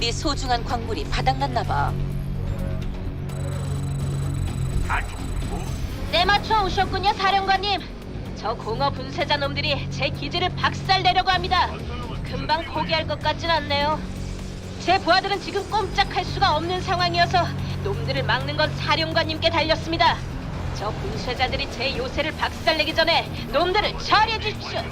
네 소중한 광물이 바닥났나 봐. 뭐? 때 맞춰 오셨군요, 사령관님. 저 공허 분쇄자 놈들이 제 기지를 박살내려고 합니다. 금방 포기할 것 같진 않네요. 제 부하들은 지금 꼼짝할 수가 없는 상황이어서 놈들을 막는 건 사령관님께 달렸습니다. 저 분쇄자들이 제 요새를 박살내기 전에 놈들을 처리해 주십시오.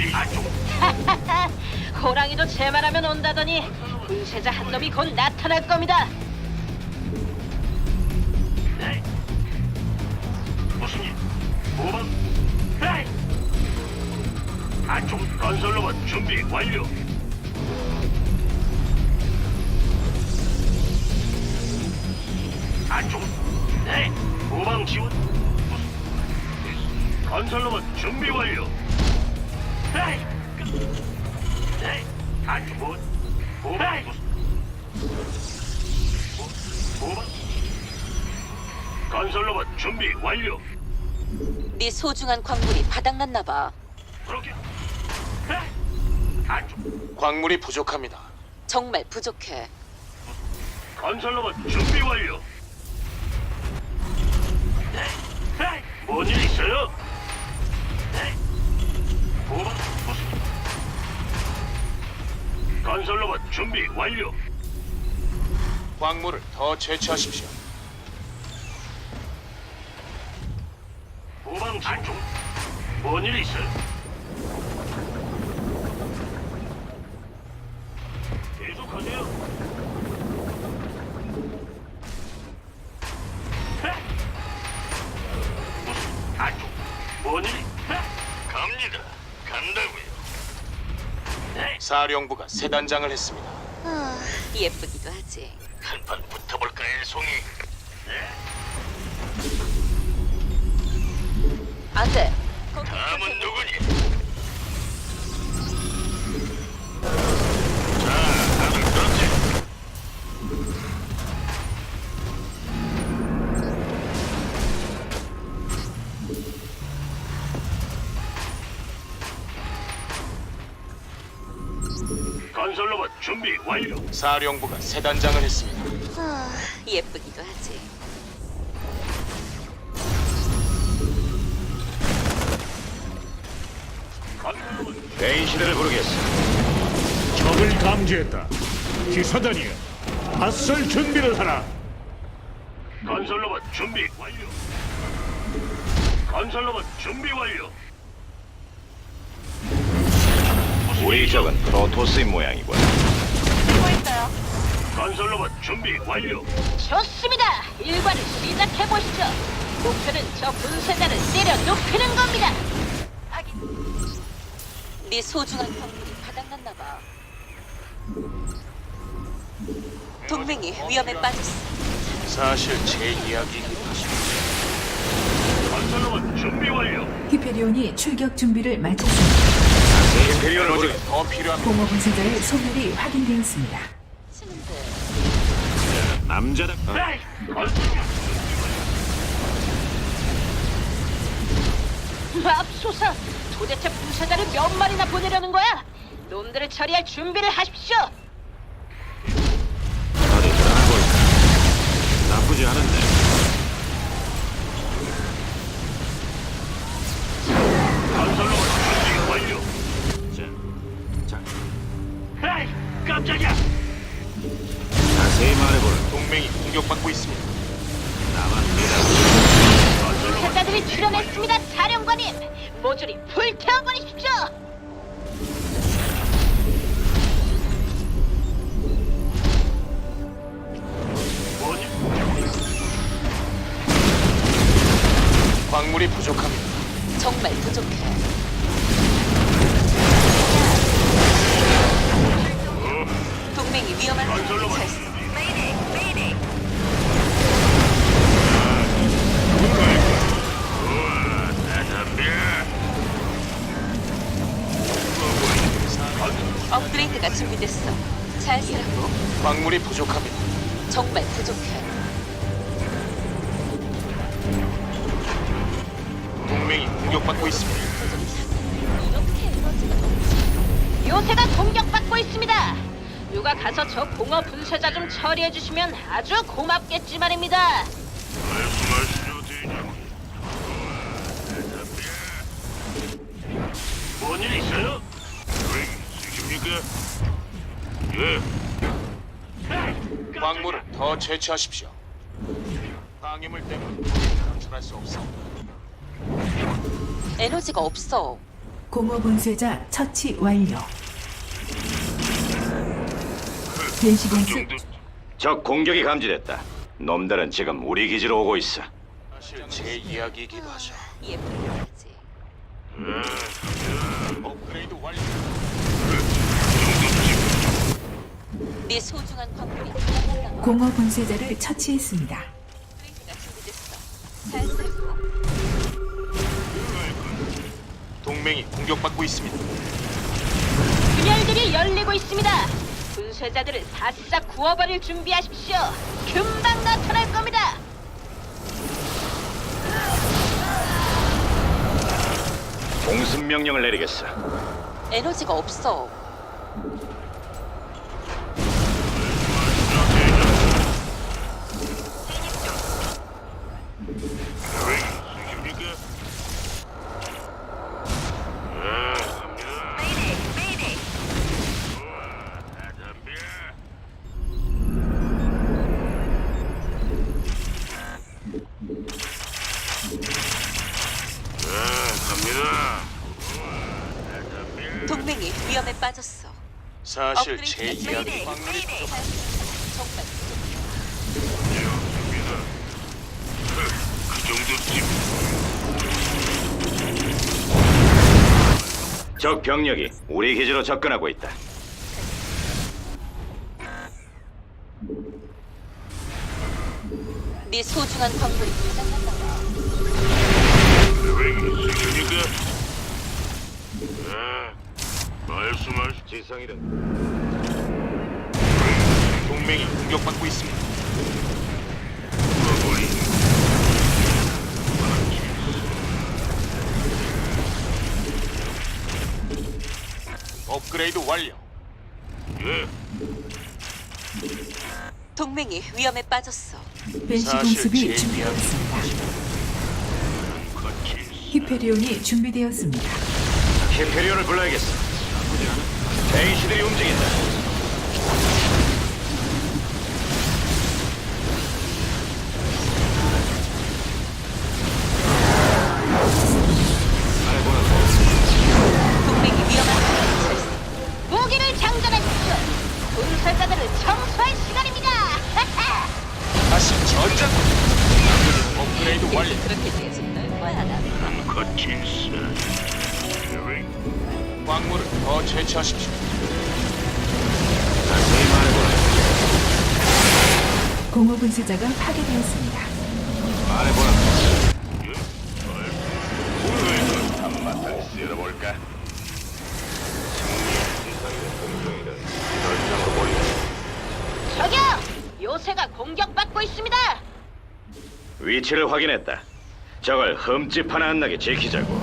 호랑이도 제 말하면 온다더니 분쇄자 한 놈이 곧 나타날 겁니다. 네? 무슨 일? 모방? 네? 아주 건설로봇 준비 완료. 아주 네? 모방 지원? 무슨- 건설로봇 준비 완료. 네? 네? 뭐? 건설로봇 준비 완료. 네 소중한 광물이 바닥났나 봐. 그렇게. 네. 아주 광물이 부족합니다. 정말 부족해. 건설로봇 준비 완료. 네. 네. 뭔일 있어요? 네. 보방 무슨? 건설로봇 준비 완료. 광물을 더 채취하십시오. 보방 안쪽. 뭔일 있어요? 계속하세요. 사령부가 새 단장을 했습니다. 아, 예쁘기도 하지. 한판 붙어볼까요, 송이? 네. 안 돼. 다음은 누구니? 완료. 사령부가 새 단장을 했습니다. 아, 예쁘기도 하지. 건설로봇 대인 시대를 부르겠어. 적을 감지했다. 기사단이여, 맞설 준비를 하라. 건설로봇 준비 완료. 건설로봇 준비 완료. 무슨 우리 일이죠? 적은 프로토스인 모양이군. 건설 로봇 준비 완료. 좋습니다. 일과를 시작해 보시죠. 목표는 저 분쇄자를 때려 눕히는 겁니다. 네 소중한 광물이 바닥났나 봐. 동맹이 위험에 빠졌어. 사실 제 이야기이기도 하죠. 건설 로봇 준비 완료. 히페리온이 출격 준비를 마쳤습니다. 임페리온을 부르 에너지가 더 필요합니다. 공허 분쇄자의 소멸이 확인되었습니다. 남자다. 어. 맙소사! 도대체 분쇄자를 몇 마리나 보내려는 거야? 놈들을 처리할 준비를 하십시오. 어디 들어볼까? 나쁘지 않은데. 공격받고 있습니다. 분쇄자들이 출연했습니다, 사령관님. 모조리 불태워버리십시오. 광물이 부족합니다. 정말 부족해. 동맹이 공격받고 있습니다. 요새가 공격받고 있습니다. 누가 가서 저 공허 분쇄자 좀 처리해 주시면 아주 고맙겠지 말입니다. 말씀하시죠, 대장. 뭔일 있어요? 있으십니까? 예. 광물을 더 채취하십시오. 방해물 때문에 감출할 수 없어. 에너지가 없어. 공허 분쇄자 처치 완료. 변시공습 적 공격이 감지됐다. 놈들은 지금 우리 기지로 오고 있어. 사실 제 이야기이기도 하죠. 예쁜 거지. 업그레이드 완료. 네 소중한 광물이. 공허 분쇄자를 처치했습니다. 업그레이드가 준비됐어. 잘 쓰고. 동맹이 공격받고 있습니다. 균열들이 열리고 있습니다. 분쇄자들을 바싹 구워버릴 준비하십시오. 금방 나타날 겁니다. 공습 명령을 내리겠어. 에너지가 없어. 동맹이 위험에 빠졌어. 사실 제 이야기. 정말 그 정도쯤. 적 병력이 우리 기지로 접근하고 있다. 네 소중한 광물이 봐. 있으십니까? 예, 말씀하시. 지성이든 동맹이 공격받고 있습니다. 물어보니. 업그레이드 완료. 예, 동맹이 위험에 빠졌어. 사실 제 준비되었습니다. 같이 히페리온이 준비되었습니다. 히페리온을 불러야겠어. 베이시들이 움직인다. 동맹이 위험한 상황에 처했어. 무기를 장전하십시오. 분쇄자들을 청소할 시간입니다. 다시 전장. 업그레이드 완료. 그렇게. 광물을 더 채취하십시오. 공허 분쇄자가 파괴되었습니다. 말해보라. 한바탕 쓸어볼까? 저기요, 요새가 공격받고 있습니다. 위치를 확인했다. 적을 흠집 하나 안 나게 지키자고.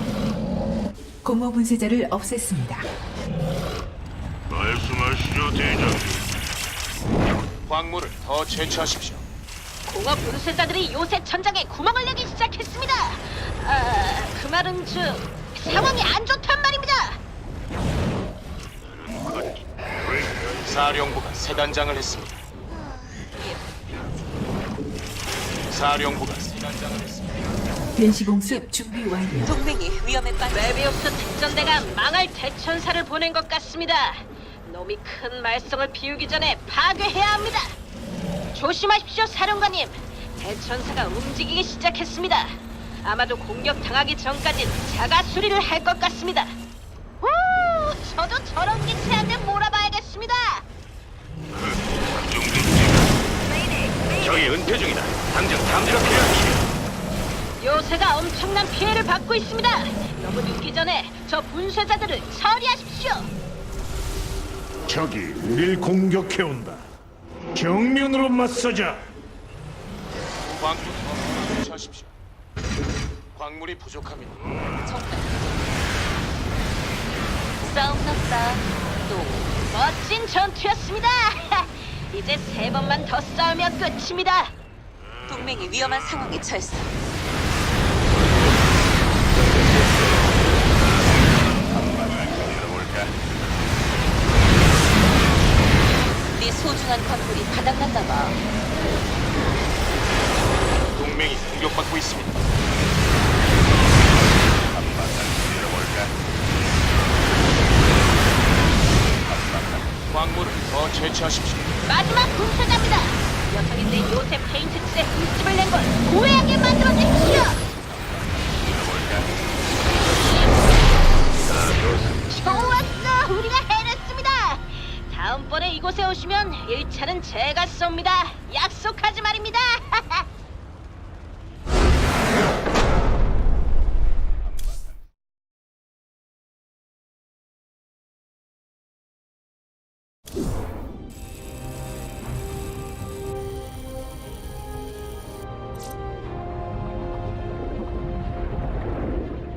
공허 분쇄자를 없앴습니다. 말씀하시죠, 대장. 광물을 더 채취하십시오. 공허 분쇄자들이 요새 천장에 구멍을 내기 시작했습니다. 아, 그 말은 즉 상황이 안 좋단 말입니다. 사령부가 새 단장을 했습니다. 사령부가 새 단장을 했습니다. 변시공습 준비 완료. 동맹이 위험에 빠졌어. 메비우스 특전대가 망할 대천사를 보낸 것 같습니다. 놈이 큰 말썽을 피우기 전에 파괴해야 합니다. 조심하십시오, 사령관님. 대천사가 움직이기 시작했습니다. 아마도 공격 당하기 전까진 자가 수리를 할 것 같습니다. 오, 저도 저런 기체하면 몰아봐야겠습니다. 적이 은퇴 중이다. 당장 탐지가 필요하다. 요새가 엄청난 피해를 받고 있습니다. 너무 늦기 전에 저 분쇄자들을 처리하십시오. 적이 우릴 공격해온다. 정면으로 맞서자. 광물을 더 채취하십시오. 광물이 부족합니다. 싸움 났다. 또 멋진 전투였습니다. 이제 세 번만 더 싸우면 끝입니다. 동맹이 위험한 상황에 처했어. 소중한 광물이 바닥났나 봐. 동맹이 공격받고 있습니다. 광물을 더 채취하십시오. 제가 쏩니다. 약속하지 말입니다.